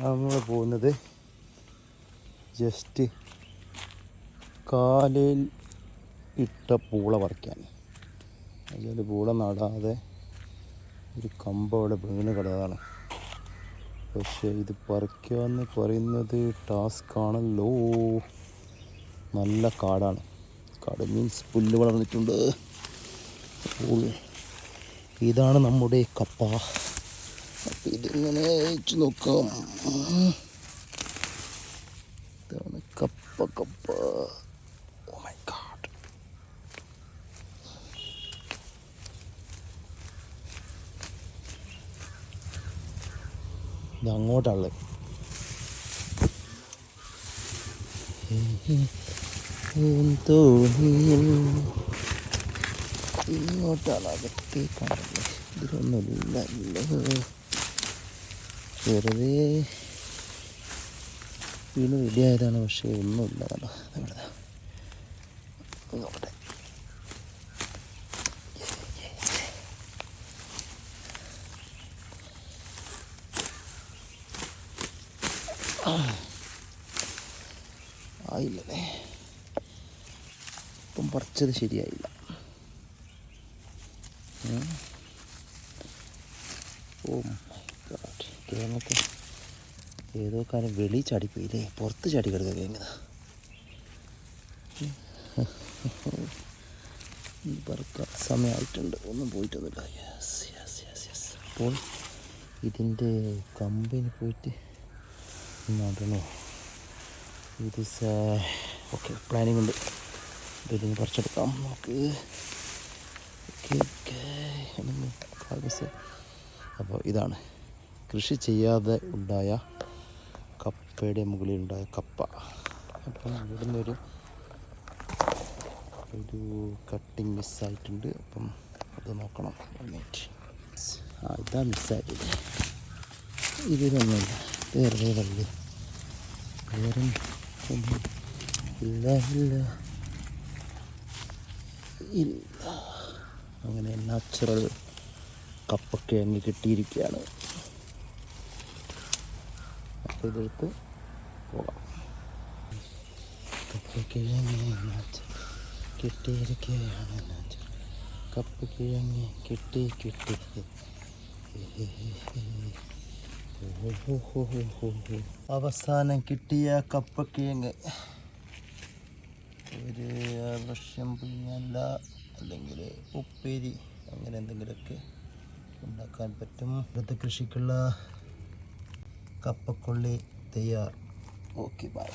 നമ്മൾ പോകുന്നത് ജസ്റ്റ് കാലിൽ ഇട്ട പൂള പറിക്കാൻ. അതിൽ പൂള നടാതെ ഒരു കമ്പ അവിടെ വീണ് കിടന്നതാണ്. പക്ഷേ ഇത് പറിക്കുക എന്ന് പറയുന്നത് ടാസ്ക് ആണല്ലോ നല്ല കാടാണ്. കാട് മീൻസ് പുല്ല് വളർന്നിട്ടുണ്ട്. ഇതാണ് നമ്മുടെ കപ്പ. അപ്പം ഇതിങ്ങനെ വെച്ച് നോക്കാം. ഇതാണ് കപ്പ കപ്പ. ഓ മൈ ഗാഡ് ഇത് തോന്നിയിൽ ഇങ്ങോട്ടാണ് അകത്തേക്കാണല്ലേ ഇതിലൊന്നുമില്ലല്ലോ. വെറുതെ വീണ് റെഡിയായതാണ് പക്ഷേ ഒന്നുമില്ല കേട്ടോ. ഇവിടെ ആയില്ലേ ഇപ്പം പറിച്ചത് ശരിയായില്ല. ഓ. ഗാഡ് ഏതോ കാലം വെളി ചാടിപ്പോയില്ലേ? പുറത്ത് ചാടി കിടക്കുക കിഴങ്ങ് പറക്കാൻ സമയമായിട്ടുണ്ട് ഒന്നും പോയിട്ടൊന്നുമില്ല. യെസ് യെസ് യെസ് യെസ് അപ്പോൾ ഇതിന്റെ കമ്പനി പോയിട്ട് നടണോ ഇത് ഓക്കെ പ്ലാനിങ് ഉണ്ട്. ഇതിന് പറിച്ചെടുക്കാം. നമുക്ക് ഓക്കെ ഓക്കെ അപ്പോൾ ഇതാണ്. കൃഷി ചെയ്യാതെ ഉണ്ടായ കപ്പയുടെ മുകളിലുണ്ടായ കപ്പ. അപ്പം ഇവിടുന്ന് ഒരു ഒരു കട്ടിങ് മിസ്സായിട്ടുണ്ട് അപ്പം അത് നോക്കണം. മിനിറ്റ് ആ ഇതാ മിസ്സായിട്ടില്ല ഇതിലൊന്നുമില്ല വേറെ വള്ളി. വേറെ ഇല്ല ഇല്ല. ഇല്ല. അങ്ങനെ നാച്ചുറൽ കപ്പൊക്കെ അങ്ങ് കിട്ടിയിരിക്കുകയാണ്. ഇതെടുത്ത് പോകാം. കപ്പക്കിഴങ്ങ് നാച്ചുറൽ കിട്ടിയിരിക്കുകയാണ് കപ്പ് കപ്പക്കിഴങ്ങ് കിട്ടി കിട്ടി. അവസാനം കിട്ടിയ കപ്പ് കിഴങ്ങ്. ഒരു വർഷം പിന്നല്ല അല്ലെങ്കിൽ ഉപ്പേരി അങ്ങനെ എന്തെങ്കിലുമൊക്കെ ഉണ്ടാക്കാൻ പറ്റും. ഇവിടുത്തെ കൃഷിക്കുള്ള കപ്പക്കൊള്ളി തയ്യാർ. Okay bye